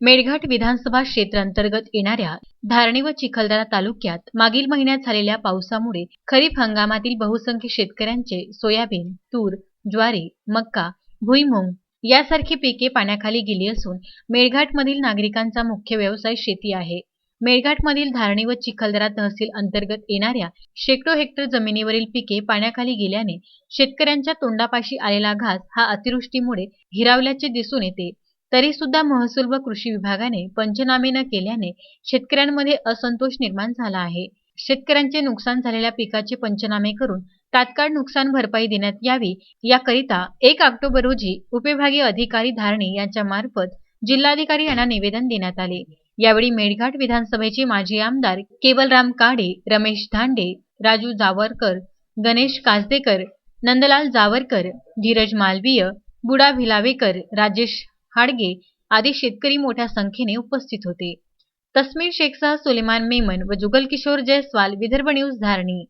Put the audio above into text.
मेळघाट विधानसभा क्षेत्रांतर्गत येणाऱ्या धारणी व चिखलदरा तालुक्यात मागील महिन्यात झालेल्या पावसामुळे खरीप हंगामातील बहुसंख्य शेतकऱ्यांचे सोयाबीन तूर ज्वारी मक्का भुईमूग यासारखी पिके पाण्याखाली गेली असून मेळघाटमधील नागरिकांचा मुख्य व्यवसाय शेती आहे. मेळघाटमधील धारणी व चिखलदरा तहसील अंतर्गत येणाऱ्या शेकडो हेक्टर जमिनीवरील पिके पाण्याखाली गेल्याने शेतकऱ्यांच्या तोंडापाशी आलेला घास हा अतिवृष्टीमुळे हिरावल्याचे दिसून येते. तरी सुद्धा महसूल व कृषी विभागाने पंचनामे न केल्याने शेतकऱ्यांमध्ये असंतोष निर्माण झाला आहे. शेतकऱ्यांचे नुकसान झालेल्या पिकाचे पंचनामे करून तात्काळ नुकसान भरपाई देण्यात यावी याकरिता एक ऑक्टोबर रोजी उपविभागीय अधिकारी धारणे यांच्या मार्फत जिल्हाधिकारी यांना निवेदन देण्यात आले. यावेळी मेळघाट विधानसभेचे माजी आमदार केवलराम काडे रमेश धांडे राजू जावरकर गणेश कासदेकर नंदलाल जावरकर धीरज मालवीय बुडा भिलावेकर राजेश हाडगे आदी शेतकरी मोठ्या संख्येने उपस्थित होते. तस्मीर शेखसह सुलेमान मेमन व जुगल किशोर जयस्वाल विदर्भ न्यूज धारणी.